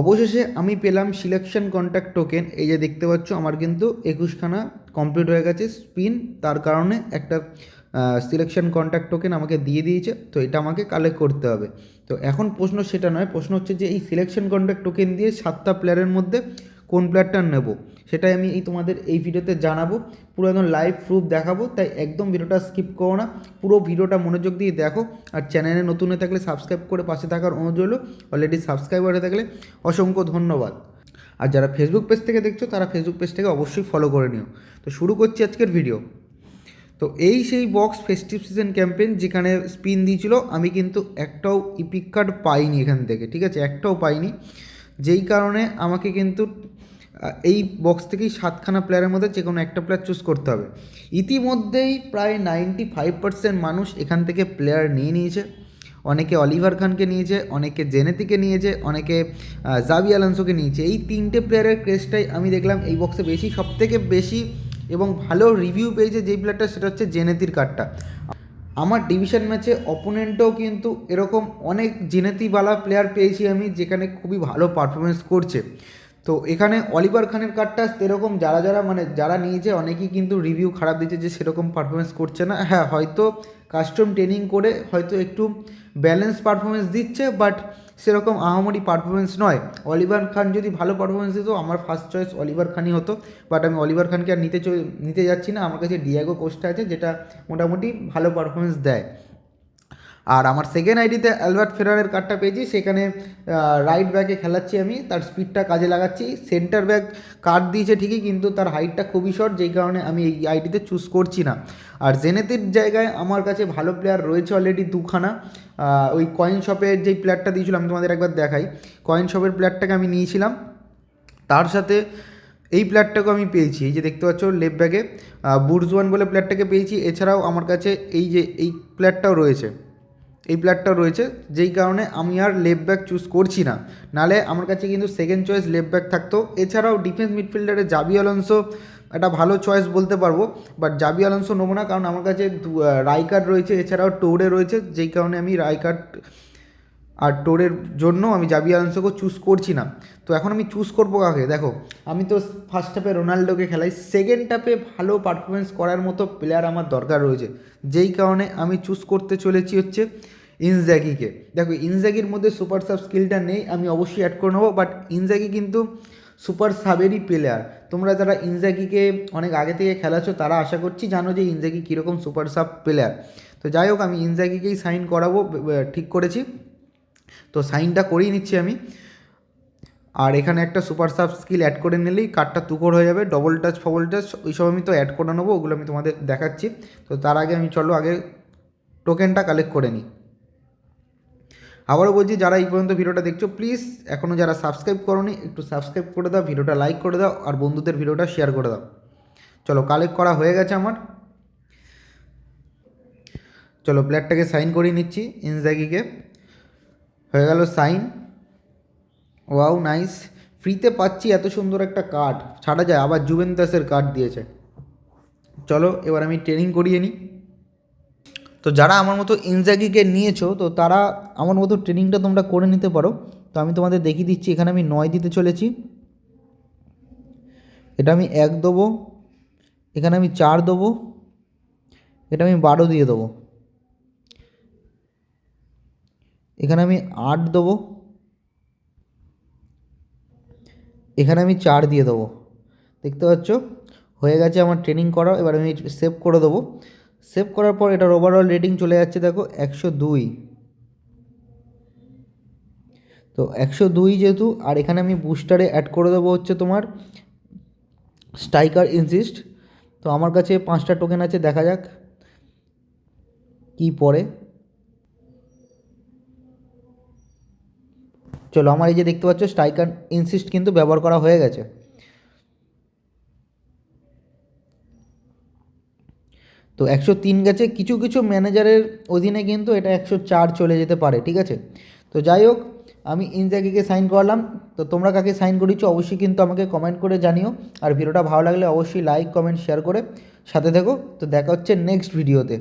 অবশেষে আমি পেলাম সিলেকশন কন্ট্যাক্ট টোকেন এই যে দেখতে পাচ্ছ, আমার কিন্তু একুশখানা কমপ্লিট হয়ে গেছে স্পিন তার কারণে একটা সিলেকশন কন্ট্যাক্ট টোকেন আমাকে দিয়ে দিয়েছে, তো এটা আমাকে কালেক্ট করতে হবে। তো এখন প্রশ্ন সেটা নয়, প্রশ্ন হচ্ছে যে এই সিলেকশন কন্ট্যাক্ট টোকেন দিয়ে সাতটা প্লেয়ারের মধ্যে কোন প্লেয়ারটা নেব, সেটাই আমি এই তোমাদের এই ভিডিওতে জানাব। পুরো একদম লাইভ প্রুফ দেখাবো, তাই একদম ভিডিওটা স্কিপ করো না। পুরো ভিডিওটা মনোযোগ দিয়ে দেখো। আর চ্যানেলে নতুন হয়ে থাকলে সাবস্ক্রাইব করে পাশে থাকার অনুরোধ রইল। অলরেডি সাবস্ক্রাইব হয়ে থাকলে অসংখ্য ধন্যবাদ। আর যারা ফেসবুক পেজ থেকে দেখছ, তারা ফেসবুক পেজটাকে অবশ্যই ফলো করে নিও। তো শুরু করছি আজকের ভিডিও তো এই সেই বক্স ফেস্টিভ সিজন ক্যাম্পেইন যেখানে স্পিন দিয়েছিল, আমি কিন্তু একটাও ইপিক কার্ড পাইনি এখান থেকে, ঠিক আছে? একটাও পাইনি। যেই কারণে আমাকে কিন্তু এই বক্স থেকেই সাতখানা প্লেয়ারের মধ্যে যে কোনো একটা প্লেয়ার চুজ করতে হবে। ইতিমধ্যেই প্রায় নাইনটি ফাইভ পার্সেন্ট মানুষ এখান থেকে প্লেয়ার নিয়ে নিয়েছে। অনেকে অলিভার খানকে নিয়েছে, অনেকে জেনেতিকে নিয়েছে, অনেকে জাবি আলান্সোকে নিয়েছে। এই তিনটে প্লেয়ারের ক্রেজটাই আমি দেখলাম এই বক্সে বেশি, সবথেকে বেশি এবং ভালো রিভিউ পেয়েছে যেই প্লেয়ারটা সেটা হচ্ছে জেনেতির কার্ডটা আমার ডিভিশন ম্যাচে অপোনেন্টও কিন্তু এরকম অনেক জেনেতিওয়ালা প্লেয়ার পেয়েছি আমি, যেখানে খুবই ভালো পারফরমেন্স করছে। তো এখানে অলিভার খানের কার্ডটা এরকম যারা যারা মানে যারা নিয়েছে, অনেকেই কিন্তু রিভিউ খারাপ দিচ্ছে যে সেরকম পারফরমেন্স করছে না। হ্যাঁ হয়তো কাস্টম ট্রেনিং করে হয়তো একটু ব্যালেন্স পারফরমেন্স দিচ্ছে বাট সেরকম আহামরি পারফরমেন্স নয়। অলিভার খান যদি ভালো পারফরমেন্স দিত, আমার ফার্স্ট চয়েস অলিভার খানই হতো। বাট আমি অলিভার খানকে আর নিতে নিতে যাচ্ছি না। আমার কাছে ডিয়াগো কোস্টা আছে, যেটা মোটামুটি ভালো পারফরমেন্স দেয়। আর আমার সেকেন্ড আইডিতে অ্যালবার্ট ফেরারের কার্ডটা পেয়েছি, সেখানে রাইট ব্যাকে খেলাচ্ছি আমি, তার স্পিডটা কাজে লাগাচ্ছি সেন্টার ব্যাক কার্ড দিয়েছে ঠিকই, কিন্তু তার হাইটটা খুবই শর্ট যেই কারণে আমি এই আইডিতে চুজ করছি না। আর জেনেতির জায়গায় আমার কাছে ভালো প্লেয়ার রয়েছে অলরেডি দুখানা ওই কয়েন শপের যেই প্লেয়ারটা দিয়েছিল আমি তোমাদের একবার দেখাই। কয়েন শপের প্লেয়ারটাকে আমি নিয়েছিলাম, তার সাথে এই প্লেয়ারটাকে আমি পেয়েছি, এই যে দেখতে পাচ্ছ লেফট ব্যাগে বুর্জওয়ান বলে প্লেয়ারটাকে পেয়েছি, এছাড়াও আমার কাছে এই যে, এই প্লেয়ারটাও রয়েছে। এই প্লেয়ারটাও রয়েছে, যেই কারণে আমি আর লেফট ব্যাক চুজ করছি না। নালে আমার কাছে কিন্তু সেকেন্ড চয়েস লেফট ব্যাক থাকতো। এছাড়াও ডিফেন্স মিডফিল্ডারে জাবি আলন্সো একটা ভালো চয়েস বলতে পারব বাট জাবি আলন্সো নেব না, কারণ আমার কাছে রাইকার্ড রয়েছে, এছাড়াও টোরে রয়েছে, যেই কারণে আমি রাইকার্ড আর টোরের জন্য আমি জাবি আলন্সোকে চুজ করছি না। তো এখন আমি চুজ করব কাকে? দেখো, আমি তো ফার্স্ট হাফে রোনাল্ডোকে খেলাই সেকেন্ড হাফে ভালো পারফরমেন্স করার মতো প্লেয়ার আমার দরকার রয়েছে। যেই কারণে আমি চুজ করতে চলেছি হচ্ছে ইনজ্যাগিকে দেখো ইনজ্যাগির মধ্যে সুপার সাব স্কিলটা নেই, আমি অবশ্যই অ্যাড করে নেব বাট ইনজ্যাগি কিন্তু সুপার সাবেরই প্লেয়ার তোমরা যারা ইনজ্যাগিকে অনেক আগে থেকে খেলাচ্ছ তারা আশা করছি জানো যে ইনজ্যাগি কীরকম সুপার সাব প্লেয়ার তো যাই হোক, আমি ইনজ্যাগিকেই সাইন করাবো ঠিক করেছি। তো সাইনটা করেই নিচ্ছি আমি। আর এখানে একটা সুপার সাব স্কিল অ্যাড করে নিলেই কার্ডটা তুকর হয়ে যাবে ডবল টাচ ফবল টাচ ওইসব আমি তো অ্যাড করে নেব, ওগুলো আমি তোমাদের দেখাচ্ছি। তো তার আগে আমি চলো আগে টোকেনটা কালেক্ট করে নিই। আবারও বলছি, যারা এই পর্যন্ত ভিডিওটা দেখছ প্লিজ এখনও যারা সাবস্ক্রাইব করোনি, একটু সাবস্ক্রাইব করে দাও ভিডিওটা লাইক করে দাও, আর বন্ধুদের ভিডিওটা শেয়ার করে দাও। চলো কালেক্ট করা হয়ে গেছে আমার। চলো প্লেয়ারটাকে সাইন করিয়ে নিচ্ছি ইনজাগিকে হয়ে গেল সাইন। Wow, nice. ফ্রিতে পাচ্ছি এত সুন্দর একটা কার্ড। ছাড়া যায়, আবার জুভেন্তাসের কার্ড দিয়েছে। চলো, এবার আমি ট্রেনিং করিয়ে নিই। তো যারা আমার মতো ইনজাগিকে নিয়েছো, তো তারা আমার মতো ট্রেনিংটা তোমরা করে নিতে পারো। তো আমি তোমাদের দেখিয়ে দিচ্ছি, এখানে আমি নয় দিতে চলেছি। এটা আমি এক দেবো। এখানে আমি চার দেবো। এটা আমি বারো দিয়ে দেবো। এখানে আমি আট দেবো। এখানে আমি চার দিয়ে দেবো। দেখতে পাচ্ছ? হয়ে গেছে আমার ট্রেনিং করা, এবার আমি সেভ করে দেবো। সেভ করার পর এটার ওভারঅল রেটিং চলে যাচ্ছে, দেখো, একশো দুই। তো একশো দুই যেহেতু, আর এখানে আমি বুস্টারে অ্যাড করে দেবো হচ্ছে তোমার স্ট্রাইকার ইনসিস্ট তো আমার কাছে পাঁচটা টোকেন আছে, দেখা যাক কি পড়ে। চলো, আমার এই যে দেখতে পাচ্ছ স্ট্রাইকার ইনসিস্ট কিন্তু ব্যবহার করা হয়ে গেছে। তো একশো তিন গেছে, কিছু কিছু ম্যানেজারের অধীনে কিন্তু এটা একশো চার চলে যেতে পারে, ঠিক আছে? তো যাই হোক, আমি ইনজাগিকে সাইন করলাম। তো তোমরা কাকে সাইন করেছ অবশ্যই কিন্তু আমাকে কমেন্ট করে জানিও। আর ভিডিওটা ভালো লাগলে অবশ্যই লাইক কমেন্ট শেয়ার করে সাথে থেকো। তো দেখা হচ্ছে নেক্সট ভিডিওতে